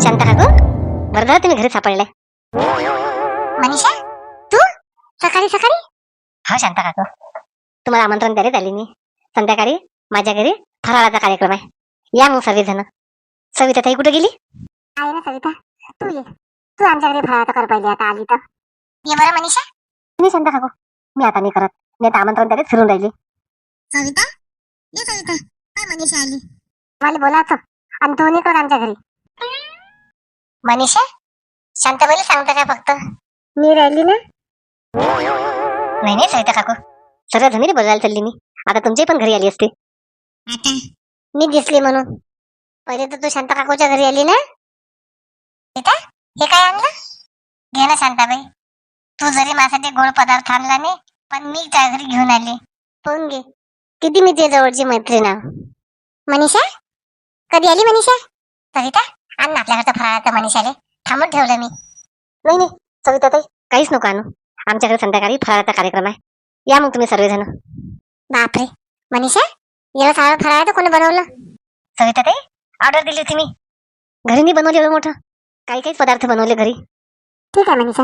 शांता काकू बरं तुम्ही घरी सापडले. मनीषा तू? सकाळी सकाळी? हा शांता काकू तुम्हाला आमंत्रण द्यायला आली मी. संध्याकाळी माझ्या घरी फराळाचा कार्यक्रम आहे. या मग सर्वजण. सविता ताई कुठे गेली? आहे ना सविता. तू ये. तू आमच्या घरी फळाचं कर पाहिजे आता आली तर. ये बरं मनीषा. मी शांता काकू मी आता नाही करत. मी आता आमंत्रण द्यायला फिरून राहिली. सविता? ये सविता. काय मनीषा आली? मला बोलायचं आणि तू नाही कर आमच्या घरी. मनीषा शांताबाईला सांगता का फक्त. मी राहिली ना? नाही नाही सविता काकू. सर्व जमिनी बोलायला चालली मी. आता तुमची पण घरी आली असते. आता? मी दिसली म्हणून. पहिले तर तू शांता काकूच्या घरी आली ना? सीता हे काय आणलं? घे ना शांताबाई. तू जरी माझ्यासाठी गोड पदार्थ आणला नाही पण मी त्या घरी घेऊन आली. पाहून घे. किती मी तुझ्या जवळची मैत्रीण आहे. मनीषा? कधी आली मनीषा? सविता? आण ना आपल्याकडचं फराळाचं मनीषाले. थांबून ठेवलं मी. नाही नाही. सविता ताई काहीच नको आणू. आमच्याकडे संध्याकाळी फराळाचा कार्यक्रम आहे. या मग तुम्ही सर्वजण. बापरे. मनीषा एवढं सारं फराळाचं कोणी बनवलं? सविता ताई ऑर्डर दिली होती मी. घरी नाही बनवली एवढं मोठं. काही काही पदार्थ बनवले घरी. ठीक आहे मनीषा.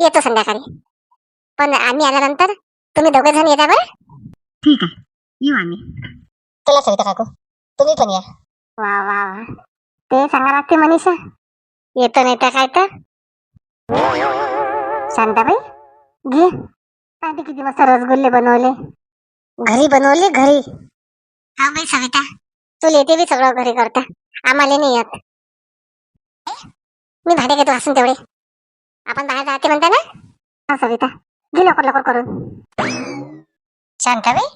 येतो संध्याकाळी. पण आम्ही आल्यानंतर तुम्ही दोघे जण येता बरं? ठीक आहे. येऊ आम्ही. चला सविता काकू. तुम्ही पण या. वा वा वा. ते सांगा लागते मनीषा. येतं नाही त्या काय तर? शांताबाई घे. पाहिजे किती मस्त रसगुल्ले बनवले. घरी बनवले घरी. हा बाई सविता तू येते बी सगळं घरी करता. आम्हाला नाही येत. मी भाडे घेतो असून तेवढे. आपण बाहेर जाते म्हणता ना? हा सविता घे लवकर लवकर करून. शांताबाई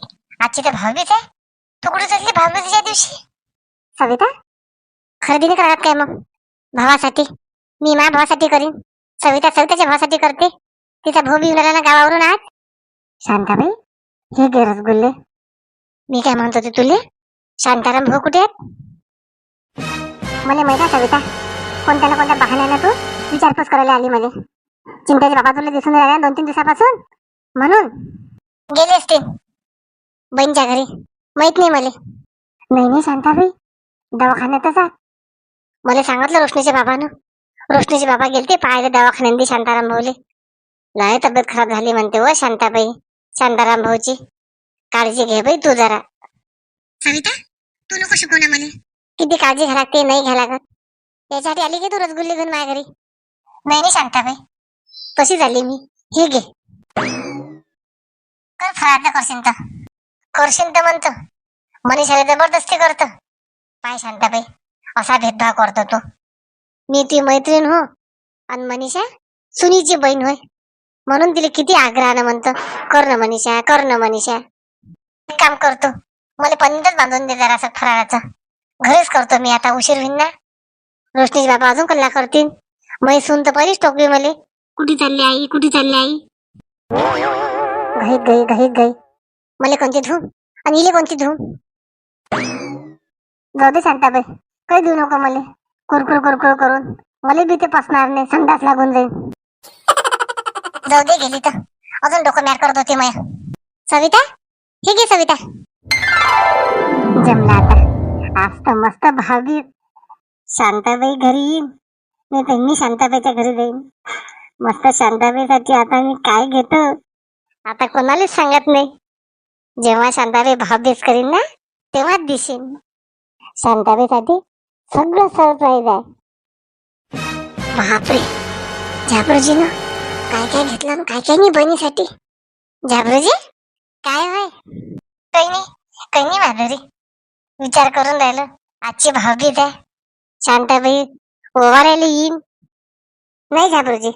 आजची तर भाऊबीज आहे. तू कुठे चालली भाऊबीजेच्या दिवशी? सविता खरेदी नाही करत काय मग? भावासाठी? मी माझ्या भावासाठी करीन. सविता सविताच्या भावासाठी करते. तिचा भाऊ बी ना गावावरून आहात? शांताबाई हे गे रसगुल्ले मी काय म्हणत होते तुले? शांताराम भाऊ कुठे आहेत? मला माहिती आहे सविता. कोणत्या ना कोणत्या बहाण्यानं तू विचारपूस करायला आली मला. चिंताचे बाबा तुला दिसून राहिला दोन तीन दिवसापासून? म्हणून? गेले असते. बहीणच्या घरी. माहीत नाही मला. नाही नाही शांताबाई. दवाखान्यातच आहे मला सांगितलं रोशनीच्या बाबानं. रोशनीचे बाबा गेलते पाहायला दवाखान्यात शांताराम भाऊले. लय तब्येत खराब झाली म्हणते व शांताबाई शांताराम भाऊची. काळजी घे बाई तू जरा. सविता तू नको शिकवू ना मला. किती काळजी घ्या लागते नाही घ्या लागत. याच्यासाठी आली की तू रसगुल्ले घेऊन माझ्या घरी? नाही नाही शांताबाई. तशी झाली मी. हे घे. कर फराळाचं करशील तर. करशील तर म्हणतो. मनीषाला जबरदस्ती करतो. पाय शांताबाई. असा भेदभाव करतो तो. मी ती मैत्रीण हो. आणि मनीषा सुनीची बहीण होय. म्हणून तिला किती आग्रहानं म्हणतो कर ना मनीषा कर ना मनीषा. एक काम करतो मला पंतच बांधून दे जरा असं फराळाचं. घरीच करतो मी आता उशीर होईन ना. रोशनीचे बाबा अजून कल्ला करतील. मै सून तर पहिलीच टोकली मला. कुठे चालली आई कुठे चालली आई? घाईत गई घाईत गई मला कोणती धूम? आणि इले कोणती धूम? जाऊ दे शांताबाई. काही देऊ नको मला? कुरकुर कुरकुर करून. मला बी ते पसणार नाही संडास लागून जाईल जाऊ दे गेली तर. अजून डोकं मॅर करत होती माया. सविता? हे घे सविता. जमला आता. आज तर मस्त भावी शांताबाई घरी येईन. नाही तर मी शांताबाईच्या घरी जाईन. मस्त शांताबाईसाठी आता मी काय घेतो? आता कोणालाच सांगत नाही. जेव्हा शांताबाई भावबीज करीन ना तेव्हाच दिसेन. शांताबाईसाठी सगळं सरप्राईज आहे बापरे. झाबरूजीनं काय काय घेतलं काय काय नाही बनीसाठी? झाबरूजी काय होय? काही नाही काही नाही माधुरी विचार करून राहिलं. आजची भावगीत आहे. शांताबाई ओवारायला येईन. नाही झाबरूजी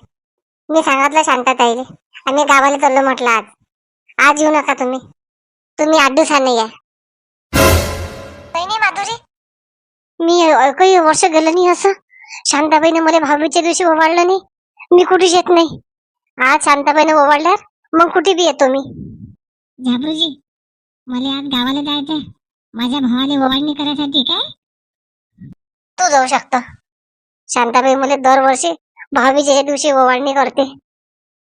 मी सांगितलं शांताताईले. आम्ही गावाला चाललो म्हटलं आज. आज येऊ नका तुम्ही. तुम्ही आठ दिवसाने या. मी अ, काही वर्ष गेलं नाही असं. शांताबाईने मला भाऊबीच्या दिवशी ओवाळलं नाही. मी कुठेच येत नाही. आज शांताबाईने ओवाळल्यावर मग कुठे बी येतो मी? झाबरूजी मला आज गावाला जायचंय. माझ्या भावाला ओवाळणी करायसाठी काय? तू जाऊ शकता. शांताबाई मला दरवर्षी भाऊबीजेच्या दिवशी ओवाळणी करते.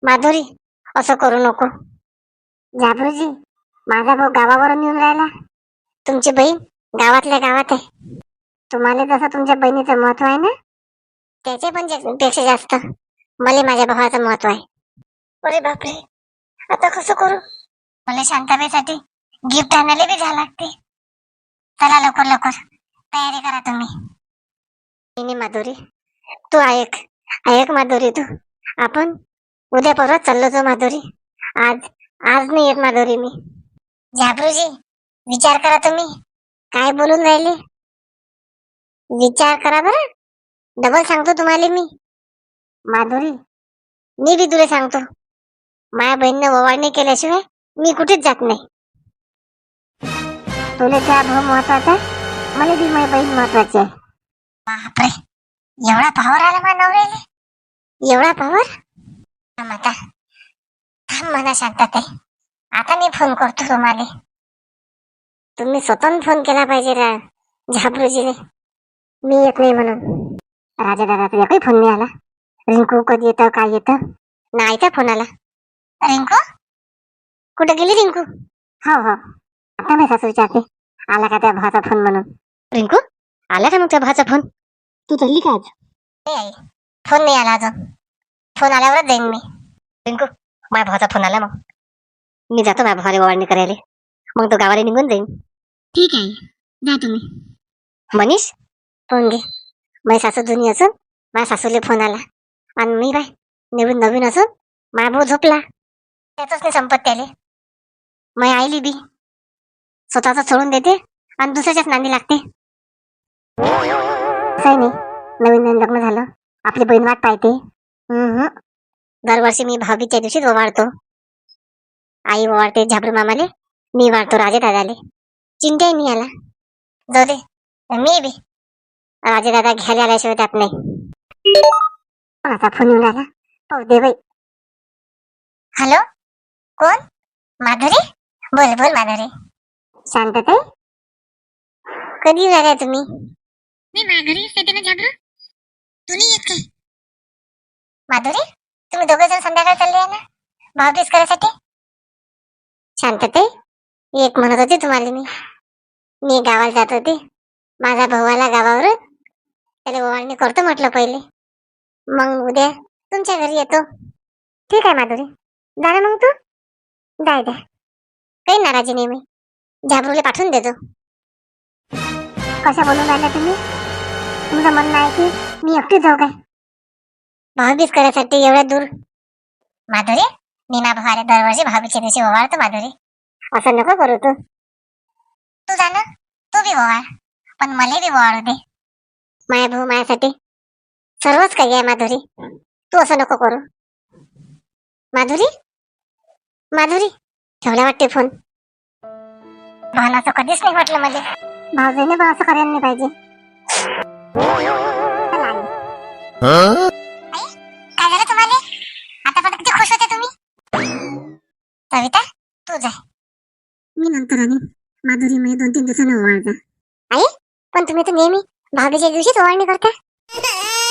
माधुरी असं करू नको. झाबरूजी माझा भाऊ गावावरून येऊन राहिला. तुमची बहीण गावातल्या गावात आहे. तुम्हाला जसं तुमच्या बहिणीचं महत्त्व आहे ना त्याचे पण जा- पेक्षा जास्त. मला माझ्या भावाचं महत्त्व आहे. अरे बापरे. आता कसं करू? मला शांताबाईसाठी गिफ्ट आणायला बी जावं लागते. चला लवकर लवकर. तयारी करा तुम्ही. तिने माधुरी तू ऐक ऐक माधुरी तू. आपण उद्या परवा चाललो जो माधुरी. आज आज नाही येत माधुरी मी. झाबरूजी विचार करा तुम्ही. काय बोलून राहिले? विचार करा बरं. डबल सांगतो तुम्हाला मी. माधुरी मी बी तुला सांगतो. माझ्या बहिणीनं ओवाळणी केल्याशिवाय मी कुठेच जात नाही. तुला त्या भाऊ महत्त्वाचा मला बी माझी बहीण महत्वाची आहे. बापरे एवढा पावर आला मा नवऱ्याला. एवढा पावर थांब आता. थांब म्हणा शांतात आता मी फोन करतो तुम्हाला. तुम्ही स्वतःहून फोन केला पाहिजे रा झाबरूजीने मी येत नाही म्हणून. राजा दादाचा एकही फोन नाही आला. रिंकू कधी येतं काय येतं? नाहीचा फोन आला. रिंकू? कुठे गेली रिंकू? हो हो. आता मी सासू विचारते. आला का त्या भावाचा फोन म्हणून? रिंकू आला का मग त्या भाचा फोन तू चालली का आज? नाही आई. फोन नाही आला अजून. फोन आल्यावरच जाईन मी. रिंकू माझ्या भावाचा फोन आला मग. मी जातो माझ्या भावाला ओवाळणी करायला. मग तो गावाला निघून जाईन. ठीक आहे. जा तुम्ही. मनीष? फोन घे. माझी सासू जुनी असून माझ्या सासूले फोन आला. आणि मी बाय नवीन नवीन असून माझा भाऊ झोपला. त्याच नाही संपत्ती आले मी आईली बी. स्वतःच सोडून देते आणि दुसऱ्याच्याच नांदी लागते. काही नाही नवीन नवीन लग्न झालं. आपली बहीण वाट पाहते. दरवर्षी मी भाऊबीच्या दिवशीच ओवाळतो. आई ओवाळते झाबरू मामाले. मी वाढतो राजे दादाले. चिंताही नाही आला. जाऊ दे. मी बी. राजे दादा घ्यायला आल्याशिवाय त्यात नाही कोणाचा फोन येऊन राहिला? पाहू दे बाई. हॅलो कोण? माधुरी? बोल बोल माधुरी. शांतते कधी येऊन तुम्ही? मी माधुरी येते ना झाबरू तू नाही येत काय? माधुरी तुम्ही दोघे जण संध्याकाळी चालले आहे ना? भावबीज करायसाठी? शांतते एक म्हणत होती तुम्हाला मी. मी गावाला जात होते. माझा भाऊ आला गावावरून. त्याला ओवाळणी करतो म्हटलं पहिले. मग उद्या तुमच्या घरी येतो. ठीक आहे माधुरी. जा ना मग तू. जाय द्या. काही नाराजी नाही मी झाबरूला पाठवून देतो. कशा बोलून राहिल्या तुम्ही? तुमचं म्हणणं आहे की मी एकटी जाऊ काय? भाऊबीज करायसाठी एवढ्या दूर. माधुरी मी भावाला दरवर्षी भाऊबीच्या दिवशी ओवाळतो माधुरी. असं नको करू तू. तू जा ना. तू बी ओवाळ. पण मला बी ओवाळू दे. माया भाऊ माझ्यासाठी सर्वच काही आहे माधुरी. तू असं नको करू. माधुरी? माधुरी? ठेवला वाटते फोन भावनाचं कधीच नाही वाटलं मला भावजाईने पण असं करायला नाही पाहिजे. चला आई. काय झालं तुम्हाला? आता पण किती खुश होते तुम्ही? सविता तू जा. मी नंतर आणि माधुरी म्हणजे दोन तीन दिवसांनी ओवाळता. आई पण तुम्ही तर नेहमी भाभीच्या दिवशीच ओवाळणी करता.